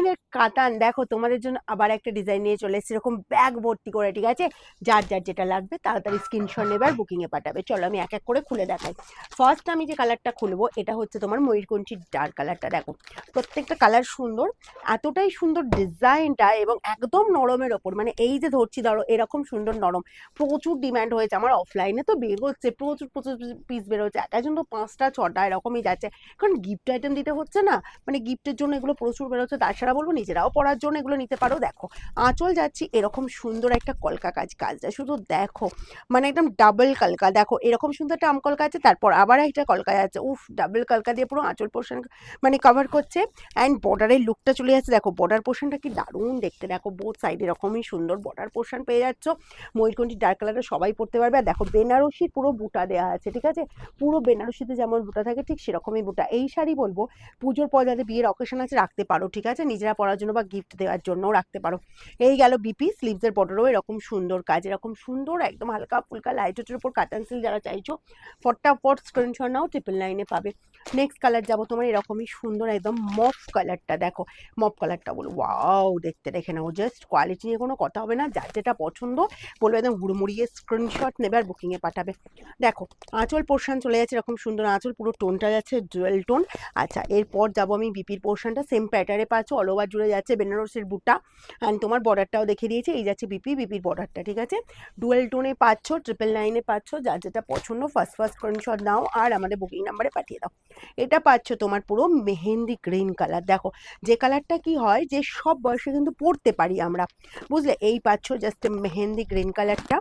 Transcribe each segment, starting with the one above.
লাইনের কাতান, দেখো তোমাদের জন্য আবার একটা ডিজাইন নিয়ে চলে এসেছি, এরকম ব্যাগ ভর্তি করে, ঠিক আছে? যার যার যেটা লাগবে তাড়াতাড়ি স্ক্রিনশট নেবে আর বুকিংয়ে পাঠাবে। চলো আমি এক এক করে খুলে দেখাই। ফার্স্ট আমি যে কালারটা খুলবো, এটা হচ্ছে তোমার ময়ূরকঞ্চির ডার্ক কালারটা দেখো। প্রত্যেকটা কালার সুন্দর, এতটাই সুন্দর ডিজাইনটা এবং একদম নরমের ওপর মানে এই যে ধরছি ধরো, এরকম সুন্দর নরম। প্রচুর ডিমান্ড হয়েছে, আমার অফলাইনে তো বেরোচ্ছে প্রচুর প্রচুর পিস বেরোচ্ছে এক একজন তো পাঁচটা, ছটা, এরকমই যাচ্ছে। কারণ গিফট আইটেম দিতে হচ্ছে না মানে গিফটের জন্য এগুলো প্রচুর বেরোচ্ছে তাছাড়া বলব নিজেরাও পড়ার জন্য এগুলো নিতে পারো। দেখো, আঁচল যাচ্ছি এরকম সুন্দর একটা কলকা কাজ, কাজটা শুধু দেখো মানে একদম ডাবল কলকা। দেখো, এরকম সুন্দর একটা আম কলকা আছে, তারপর আবার একটা কলকা যাচ্ছে উফ ডাবল কলকা দিয়ে পুরো আঁচল পোর্শন মানে কভার করছে। অ্যান্ড বর্ডারের লুকটা চলে যাচ্ছে দেখো বর্ডার পোর্শনটা কি দারুণ দেখতে। দেখো বোথ সাইড এরকমই সুন্দর বর্ডার পোর্শন পেয়ে যাচ্ছ। ময়ূরকণ্ঠী ডার্ক কালারটা সবাই পড়তে পারবে। আর দেখো, বেনারসির পুরো বুটা দেওয়া আছে, ঠিক আছে? পুরো বেনারসিতে যেমন বুটা থাকে, ঠিক সেরকমই বুটা। এই শাড়ি বলব, পুজোর পর যাদের বিয়ের অকেশন আছে, রাখতে পারো, ঠিক আছে? নিজেরা পরার জন্য বা গিফট দেওয়ার জন্যও রাখতে পারো। এই গেল বিপি স্লিভসের বর্ডারও এরকম সুন্দর কাজ, এরকম সুন্দর, একদম হালকা ফুলকা লাইটের উপর কাটান সিল যারা চাইছো, ফটাফট স্ক্রিনশট নাও ট্রিপল নাইনে পাবে। নেক্সট কালার যাব তোমার, এরকমই সুন্দর একদম মফ কালারটা দেখো। মফ কালারটা বলো ওয়াও দেখতে দেখে নাও। জাস্ট কোয়ালিটি নিয়ে কোনো কথা হবে না, যার যেটা পছন্দ, বলবে একদম হুড়মুড়িয়ে স্ক্রিনশট নেবে আর বুকিংয়ে পাঠাবে। দেখো, আঁচল পোর্শন চলে যাচ্ছে, এরকম সুন্দর আঁচল, পুরো টোনটা যাচ্ছে জুয়েল টোন আচ্ছা এরপর যাব আমি বিপির পোর্শনটা সেম প্যাটার্নে পাচ্ছ অল ওভার জুড়ে যাচ্ছে বেনারসের বুটা অ্যান্ড তোমার বর্ডারটাও দেখিয়ে দিয়েছে, এই যাচ্ছে বিপি বিপির বর্ডারটা ঠিক আছে? ডুয়েল টোনে পাচ্ছ ট্রিপল নাইনে পাচ্ছ যার যেটা পছন্দ ফার্স্ট ফার্স্ট স্ক্রিনশট নাও আর আমাদের বুকিং নাম্বারে পাঠিয়ে দাও। এটা পাচ্ছ তোমার পুরো মেহেন্দি গ্রিন কালার দেখো, যে কালারটা কি হয় যে সব বয়সে কিন্তু পরতে পারি আমরা, বুঝলে? এই পাচ্ছ জাস্ট মেহেন্দি গ্রিন কালারটা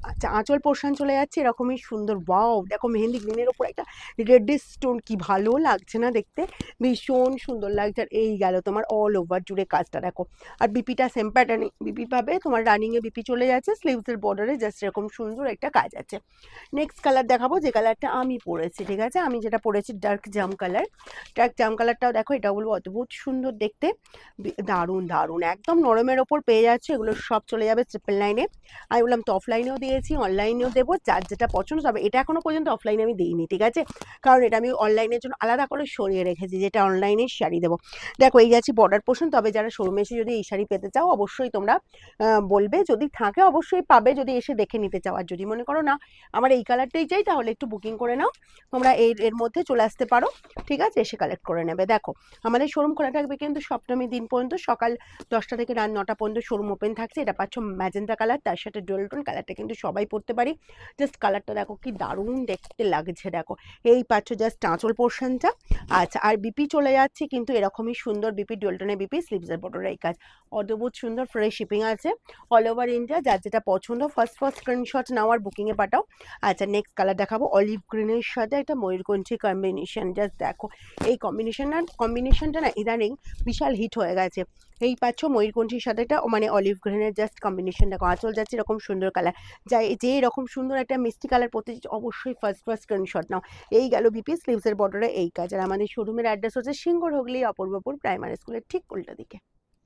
আচ্ছা আঁচল পোর্শন চলে যাচ্ছে, এরকমই সুন্দর, ওয়াও! দেখো মেহেন্দি গ্রিনের ওপর একটা রেডিশ স্টোন কি ভালো লাগছে না দেখতে? ভীষণ সুন্দর লাগছে, আর এই গেল তোমার অল ওভার জুড়ে কাজটা, দেখো। আর বিপিটা সেম প্যাটার্নে বিপি পাবে, তোমার রানিংয়ে বিপি চলে যাচ্ছে স্লিভসের বর্ডারে জাস্ট এরকম সুন্দর একটা কাজ আছে। নেক্সট কালার দেখাবো, যে কালারটা আমি পরেছি, ঠিক আছে? আমি যেটা পরেছি ডার্ক জাম কালার ডার্ক জাম কালারটাও দেখো এটা বলব অদ্ভুত সুন্দর দেখতে। দারুণ দারুণ, একদম নরমের ওপর পেয়ে যাচ্ছে, এগুলো সব চলে যাবে ট্রিপল নাইনে আমি বললাম তো অফলাইনেও দিয়েছি অনলাইনেও দেবো, যার যেটা পছন্দ তবে এটা এখনও পর্যন্ত অফলাইনে আমি দিইনি, ঠিক আছে? কারণ এটা আমি অনলাইনের জন্য আলাদা করে সরিয়ে রেখেছি, যেটা অনলাইনে শাড়ি দেবো। দেখো, এই যাচ্ছি বর্ডার পোর্শন তবে যারা শোরুমে এসে যদি এই শাড়ি পেতে চাও, অবশ্যই তোমরা বলবে। যদি থাকে, অবশ্যই পাবে, যদি এসে দেখে নিতে চাও। আর যদি মনে করো না, আমার এই কালারটাই চাই, তাহলে একটু বুকিং করে নাও। তোমরা এর এর মধ্যে চলে আসতে পারো, ঠিক আছে? এসে কালেক্ট করে নেবে। দেখো, আমাদের শোরুম খোলা থাকবে কিন্তু সপ্তমী দিন পর্যন্ত, সকাল দশটা থেকে রাত নটা পর্যন্ত শোরুম ওপেন থাকছে। এটা পাচ্ছ ম্যাজেন্টা কালার তার সাথে ডোলটন কালারটা কিন্তু সবাই পরতে পারি। জাস্ট কালারটা দেখো, কি দারুণ দেখতে লাগছে দেখো। এই পাচ্ছ জাস্ট আঁচল পোর্শনটা আচ্ছা আর বিপি চলে যাচ্ছে, কিন্তু এরকমই সুন্দর বিপি ডোলটনের বিপি স্লিভসের বর্ডার এই কাজ। অদ্ভুত সুন্দর ফ্রেশ শিপিং আছে। অল ওভার ইন্ডিয়া যার যেটা পছন্দ ফার্স্ট ফার্স্ট স্ক্রিনশট নাও আর বুকিংয়ে পাঠাও। আচ্ছা নেক্সট কালার দেখাবো অলিভ গ্রিনের সাথে একটা ময়ূরকঞ্চি কম্বিনেশন জাস্ট দেখো। এই কম্বিনেশন কম্বিনেশনটা না, ইদানিং বিশাল হিট হয়ে গেছে। এই পাচ্ছ ময়ূরকঞ্চির সাথে একটা মানে অলিভ গ্রিনের জাস্ট কম্বিনেশন দেখো, আঁচল যাচ্ছে এরকম সুন্দর কালার যাই, যে এরকম সুন্দর একটা মিষ্টি কালার পড়তে অবশ্যই ফার্স্ট ফার্স্ট স্ক্রিনশট নাও। এই গেল বিপি স্লিভসের বর্ডারে এই কাজ। আর আমাদের শোরুমের অ্যাড্রেস হচ্ছে সিঙ্গর হুগলি, অপূর্বপুর প্রাইমারি স্কুলের ঠিক উল্টো দিকে।